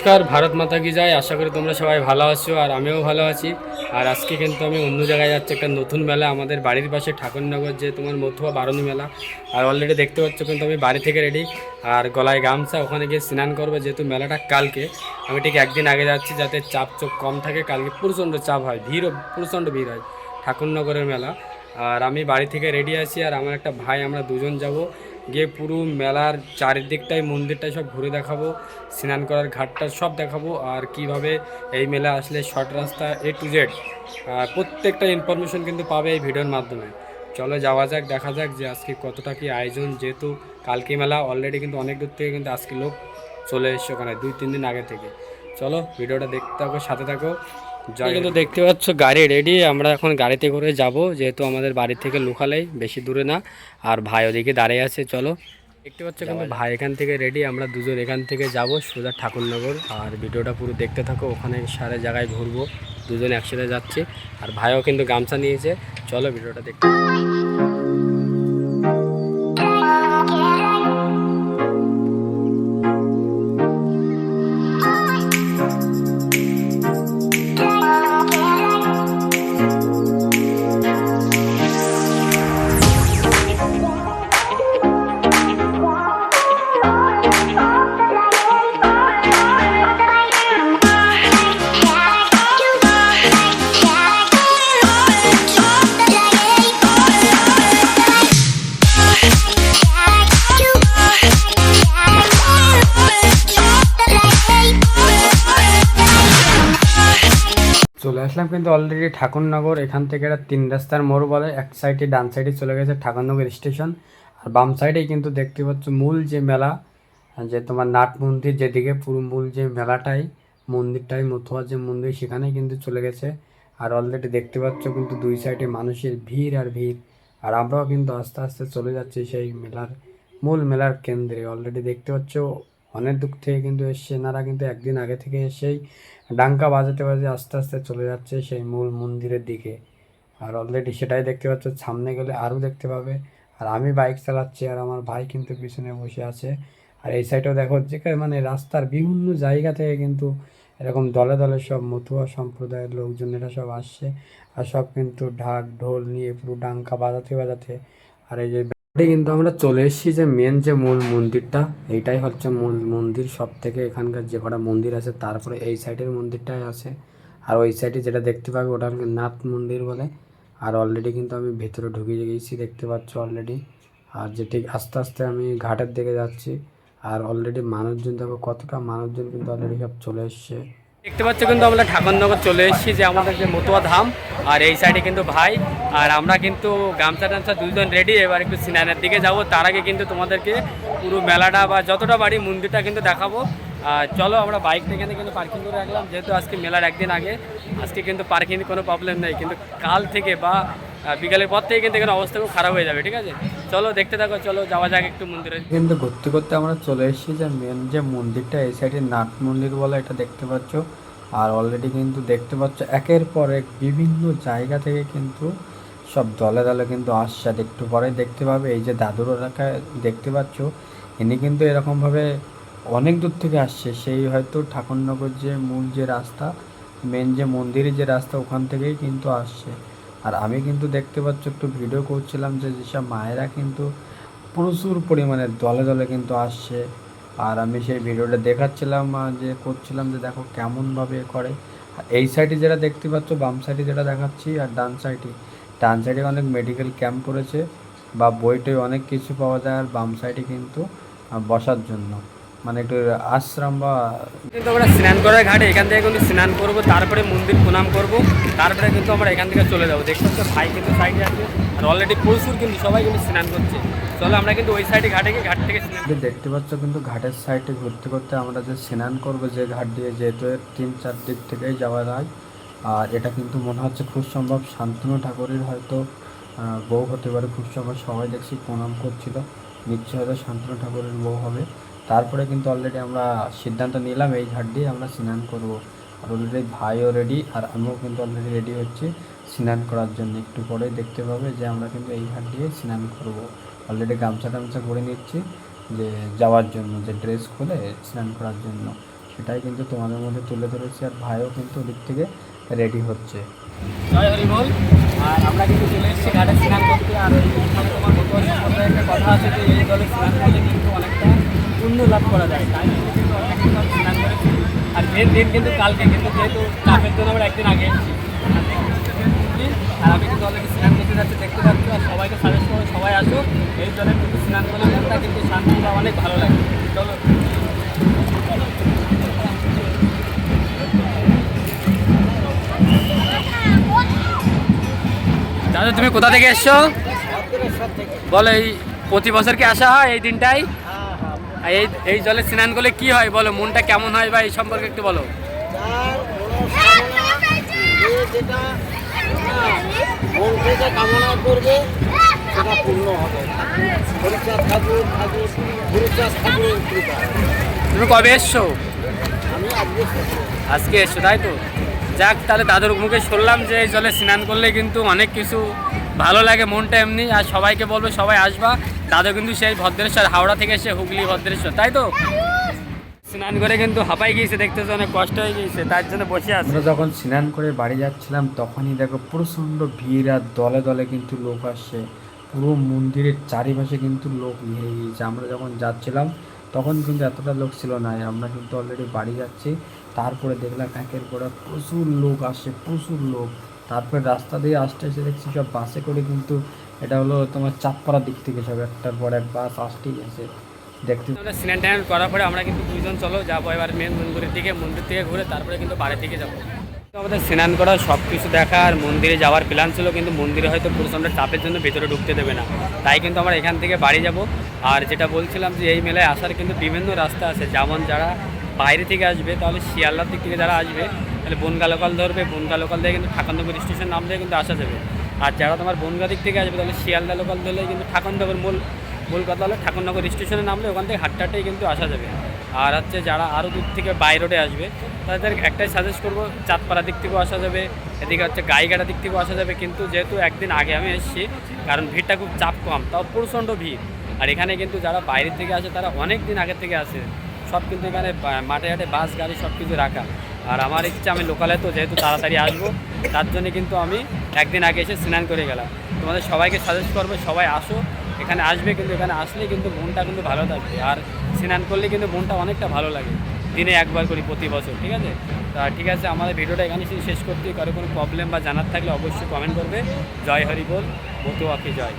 নমস্কার, ভারত মাতা কি যায় আশা করি তোমরা সবাই ভালো আছো আর আমিও ভালো আছি। আর আজকে কিন্তু আমি অন্য জায়গায় যাচ্ছি, একটা নতুন মেলা। আমাদের বাড়ির পাশে ঠাকুরনগর, যে তোমার মথুয়া বারণী মেলা। আর অলরেডি দেখতে পাচ্ছ কিন্তু আমি বাড়ি থেকে রেডি আর গলায় গামছা, ওখানে গিয়ে স্নান করব, যেহেতু মেলাটা কালকে। আমি ঠিক একদিন আগে যাচ্ছি, যাতে চাপ চোখ কম থাকে। কালকে প্রচণ্ড চাপ হয়, ভিড়ও, প্রচণ্ড ভিড় হয় ঠাকুরনগরের মেলা। আর আমি বাড়ি থেকে রেডি আছি, আর আমার একটা ভাই, আমরা দুজন যাব। গিয়ে পুরো মেলার চারিদিকটাই, মন্দিরটাই সব ঘুরে দেখাবো, স্নান করার ঘাটটা সব দেখাবো, আর কীভাবে এই মেলা আসলে শর্ট রাস্তা এ টু জেড প্রত্যেকটা ইনফরমেশন কিন্তু পাবে এই ভিডিওর মাধ্যমে। চলো যাওয়া যাক, দেখা যাক যে আজকে কতটা কি আয়োজন, যেহেতু কালকে মেলা অলরেডি কিন্তু অনেক দূর থেকে কিন্তু আজকে লোক চলে এসছে ওখানে, দুই, তিন দিন আগে থেকে। চলো ভিডিওটা দেখতে থাকো, সাথে থাকো। কিন্তু দেখতে পাচ্ছ গাড়ি রেডি আমরা এখন গাড়িতে করে যাব যেহেতু আমাদের বাড়ি থেকে লোকালেই বেশি দূরে না। আর ভাই ওদিকে দাঁড়িয়ে আছে চলো। দেখতে পাচ্ছ কিন্তু ভাই এখান থেকে রেডি আমরা দুজন এখান থেকে যাব সোজা ঠাকুরনগর। আর ভিডিওটা পুরো দেখতে থাকো ওখানে সারা জায়গায় ঘুরবো। দুজন একসাথে যাচ্ছি। আর ভাইও কিন্তু গামছা নিয়েছে। চলো ভিডিওটা দেখতে আসলাম কিন্তু অলরেডি ঠাকুরনগর, এখান থেকে একটা তিন রাস্তার মোড় বলে, এক সাইডে ডান সাইডে চলে গেছে ঠাকুরনগর স্টেশন আর বাম সাইডেই কিন্তু দেখতে পাচ্ছ মূল যে মেলা, যে তোমার নাট মন্দির যেদিকে, পুরো মূল যে মেলাটাই, মন্দিরটাই মথুয়া যে মন্দির সেখানে কিন্তু চলে গেছে। আর অলরেডি দেখতে পাচ্ছ কিন্তু দুই সাইডে মানুষের ভিড় আর ভিড়। আর আমরাও কিন্তু আস্তে আস্তে চলে যাচ্ছি সেই মেলার, মূল মেলার কেন্দ্রে। অলরেডি দেখতে পাচ্ছ অনেক দূর থেকে কিন্তু এসছে। এনারা কিন্তু একদিন আগে থেকে এসেই ডাঙ্কা বাজাতে বাজে আস্তে আস্তে চলে যাচ্ছে সেই মূল মন্দিরের দিকে। আর অলরেডি সেটাই দেখতে পাচ্ছ, সামনে গেলে আরও দেখতে পাবে। আর আমি বাইক চালাচ্ছি আর আমার ভাই কিন্তু পিছনে বসে আছে। আর এই সাইডেও দেখো যে মানে রাস্তার বিভিন্ন জায়গা থেকে কিন্তু এরকম দলে দলে সব মতুয়া সম্প্রদায়ের লোকজন এরা সব আসছে। আর সব কিন্তু ঢাক, ঢোল নিয়ে পুরো ডাঙ্কা বাজাতে বাজাতে। আর এই যে কিন্তু আমরা চলে এসেছি যে মেন যে মূল মন্দিরটা, এইটাই হচ্ছে মূল মন্দির সব থেকে এখানকার যে কটা মন্দির আছে, তারপরে এই সাইডের মন্দিরটাই আছে। আর ওই সাইডে যেটা দেখতে পাবে, ওটা নাথ মন্দির বলে। আর অলরেডি কিন্তু আমি ভেতরে ঢুকে গেছি দেখতে পাচ্ছ অলরেডি আর যে ঠিক আস্তে আস্তে আমি ঘাটের দিকে যাচ্ছি, আর অলরেডি মানুষজন দেখো কতটা মানুষজন কিন্তু অলরেডি সব চলে এসছে। দেখতে পাচ্ছ কিন্তু আমরা ঠাকুরনগর চলে এসেছি যে আমাদের যে মতুয়া ধাম, আর এই সাইডে কিন্তু ভাই, আর আমরা কিন্তু গামছা টামছা দুজন রেডি এবার একটু সিনানের দিকে যাব। তার আগে কিন্তু তোমাদেরকে পুরো মেলাটা বা যতটা বাড়ি মন্দিরটা কিন্তু দেখাবো। আর চলো আমরা বাইকটা এখানে কিন্তু পার্কিং করে রাখলাম, যেহেতু আজকে মেলার একদিন আগে, আজকে কিন্তু পার্কিং কোনো প্রবলেম নেই। কিন্তু কাল থেকে বা বিকালের পর থেকে কিন্তু এখানে অবস্থা খুব খারাপ হয়ে যাবে, ঠিক আছে? চলো, দেখতে থাকো, চলো, যাওয়া যাক একটু মন্দিরে। কিন্তু ঘুরতে ঘুরতে আমরা চলে এসেছি যে মেন যে মন্দিরটা, এই সাইডে নাট মন্দির বলে এটা দেখতে পাচ্ছ। আর অলরেডি কিন্তু দেখতে পাচ্ছ, একের পর এক বিভিন্ন জায়গা থেকে কিন্তু সব দলে দলে কিন্তু আসছে। একটু পরে দেখতে পাবে, এই যে দাদুর এলাকায় দেখতে পাচ্ছ, ইনি কিন্তু এরকমভাবে অনেক দূর থেকে আসছে। সেই হয়তো ঠাকুরনগর যে মূল যে রাস্তা মেন যে মন্দিরের যে রাস্তা, ওখান থেকেই কিন্তু আসছে। আর আমি কিন্তু দেখতে পাচ্ছ, একটু ভিডিও করছিলাম যে যেসব মায়েরা কিন্তু প্রচুর পরিমাণে দলে দলে কিন্তু আসছে। আর আমি সেই ভিডিওটা দেখাচ্ছিলাম যে করছিলাম যে দেখো কেমনভাবে করে। এই সাইডে যেটা দেখতে পাচ্ছ, বাম সাইডে যেটা দেখাচ্ছি, আর ডান সাইডে ডান সাইডে অনেক মেডিকেল ক্যাম্প করেছে বা বইটই অনেক কিছু পাওয়া যায়, আর বাম সাইডে কিন্তু বসার জন্য। মানে একটু আশ্রম বা কিন্তু আমরা স্নান করার ঘাটে এখান থেকে কিন্তু স্নান করব তারপরে মন্দির প্রণাম করব তারপরে কিন্তু আমরা এখান থেকে চলে যাব। দেখতে পাচ্ছ ভাই কিন্তু সাইডে আছে আর অলরেডি প্রচুর কিন্তু সবাই কিন্তু স্নান করছে। চলো আমরা কিন্তু ওই সাইডে ঘাটে গিয়ে ঘাট থেকে স্নান দেখতে পাচ্ছ কিন্তু ঘাটের সাইডে ঘুরতে ঘুরতে আমরা যে স্নান করব যে ঘাট দিয়ে যেহেতু তিন চার দিক থেকেই যাওয়া যায় আর এটা কিন্তু মনে হচ্ছে খুব সম্ভব। শান্তনু ঠাকুরের হয়তো বউ হতে পারে খুব সম্ভব। সবাই দেখছি প্রণাম করছিল। নিশ্চয় হয়তো শান্তনু ঠাকুরের বউ হবে। তারপরে কিন্তু অলরেডি আমরা সিদ্ধান্ত নিলাম, এই ঘাট দিয়ে আমরা স্নান করব। আর অলরেডি ভাইও রেডি আর আমিও কিন্তু অলরেডি রেডি হচ্ছি স্নান করার জন্য। একটু পরে দেখতে পাবে যে আমরা কিন্তু এই ঘাট দিয়ে স্নান করব। অলরেডি গামছা টামছা করে নিচ্ছি যে যাওয়ার জন্য, যে ড্রেস খুলে স্নান করার জন্য। সেটাই কিন্তু তোমাদের মধ্যে তুলে ধরেছি আর ভাইও কিন্তু ওদিক থেকে রেডি হচ্ছে। আর আমরা কিন্তু চলে এসেছি ঘাটে স্নান করতে। আর কথা আছে যে এই জলে স্নান করলে কিন্তু অনেকটা পুণ্য লাভ করা যায়। তাই আর মেন দিন কিন্তু কালকে, কিন্তু যেহেতু চাপের জন্য আমরা একদিন আগে। আর আমি কিন্তু অলরেডি স্নান করতে যাচ্ছি, দেখতে পাচ্ছি আর সবাইকে সাজেস্ট করব, সবাই আসুক। এই জন্য কিন্তু স্নান করলে মনটা কিন্তু শান্তি বা অনেক ভালো লাগে। চলো। তুমি কোথা থেকে এসছো? বলো, এই প্রতি বছর কি আসা হয় এই দিনটাই? এই এই জলে স্নান করলে কি হয় বলো? মনটা কেমন হয় বা এই সম্পর্কে একটু বলো। যার মনস্কামনা যে যেটা মন থেকে কামনা করবে সেটা পূর্ণ হবে। হরিচাঁদ ঠাকুর ঠাকুর গুরুচাঁদ ঠাকুরের কৃপা। তুমি কবে এসছো? আমি আজকে আজকে এসছো তাই তো? যাক তাহলে দাদুর মুখে শুনলাম যে এই জলে স্নান করলে কিন্তু অনেক কিছু ভালো লাগে মনটা এমনি, আর সবাইকে বলবে সবাই আসবা। দাদু কিন্তু সেই ভদ্রেশ্বর, হাওড়া থেকে এসে হুগলি ভদ্রেশ্বর, তাই তো? স্নান করে কিন্তু হাঁপাই গিয়েছে, দেখতেছে অনেক কষ্ট হয়ে গিয়েছে, তার জন্য বসে আমরা যখন স্নান করে বাড়ি যাচ্ছিলাম, তখনই দেখো প্রচণ্ড ভিড় আর দলে দলে কিন্তু লোক আসছে। পুরো মন্দিরের চারিপাশে কিন্তু লোক ঘিরে গিয়েছে। আমরা যখন যাচ্ছিলাম, তখন কিন্তু এতটা লোক ছিল না। আমরা কিন্তু অলরেডি বাড়ি যাচ্ছি, তারপরে দেখলাম একের পর প্রচুর লোক আসছে, প্রচুর লোক। তারপরে রাস্তা দিয়ে আসতে এসে দেখছি সব বাসে করে কিন্তু এটা হলো তোমার চাঁদপাড়ার দিক থেকে সব একটার পর এক বাস আসতেই আছে দেখতে আমরা স্নান টান করার পরে আমরা কিন্তু দুইজন চলো, যাব এবার মেন মন্দিরের দিকে, মন্দির থেকে ঘুরে তারপরে কিন্তু বাড়ির দিকে যাব। আমাদের স্নান করা সব কিছু দেখা আর মন্দিরে যাওয়ার প্ল্যান ছিল, কিন্তু মন্দিরে হয়তো প্রচণ্ড চাপের জন্য ভেতরে ঢুকতে দেবে না। তাই কিন্তু আমরা এখান থেকে বাড়ি যাব। আর যেটা বলছিলাম যে এই মেলায় আসার কিন্তু বিভিন্ন রাস্তা আছে। যেমন যারা বাইরে থেকে আসবে, তাহলে শিয়ালদার দিক থেকে যারা আসবে তাহলে বনগা লোকাল ধরবে বনগা লোকাল দিয়ে কিন্তু ঠাকুরনগর স্টেশন নাম দিয়ে কিন্তু আসা যাবে। আর যারা তোমার বনগা দিক থেকে আসবে, তাহলে শিয়ালদা লোকাল ধরলে কিন্তু ঠাকুরনগর মূল মূল কথা হলো ঠাকুরনগর স্টেশনে নামলে ওখান থেকে হাট্টা হাট্টাই কিন্তু আসা যাবে। আর হচ্ছে যারা আরও দূর থেকে বাই রোডে আসবে, তাদের একটাই সাজেস্ট করব চাঁদপাড়া দিক থেকেও আসা যাবে, এদিকে হচ্ছে গাইঘাটা দিক থেকেও আসা যাবে। কিন্তু যেহেতু একদিন আগে আমি এসেছি, কারণ ভিড়টা খুব চাপ কম, তাও প্রচণ্ড ভিড়। আর এখানে কিন্তু যারা বাইরের থেকে আসে, তারা অনেক দিন আগের থেকে আসে। সব কিন্তু এখানে মাঠে ঘাটে বাস, গাড়ি সব কিছু রাখা। আর আমার ইচ্ছা, আমি লোকালে তো যেহেতু তাড়াতাড়ি আসব, তার জন্য কিন্তু আমি একদিন আগে এসে স্নান করে গেলাম। তোমাদের সবাইকে সাজেস্ট করব, সবাই আসো। এখানে আসবে কিন্তু, এখানে আসলে কিন্তু মনটা কিন্তু ভালো থাকবে। আর স্নান করলে কিন্তু মনটা অনেকটা ভালো লাগে, দিনে একবার করি প্রতি বছর, ঠিক আছে? তা ঠিক আছে, আমাদের ভিডিওটা এখানে শেষ করতে কারও কোনো প্রবলেম বা জানার থাকলে অবশ্যই কমেন্ট করবে। জয় হরি বল মতো আকি জয়?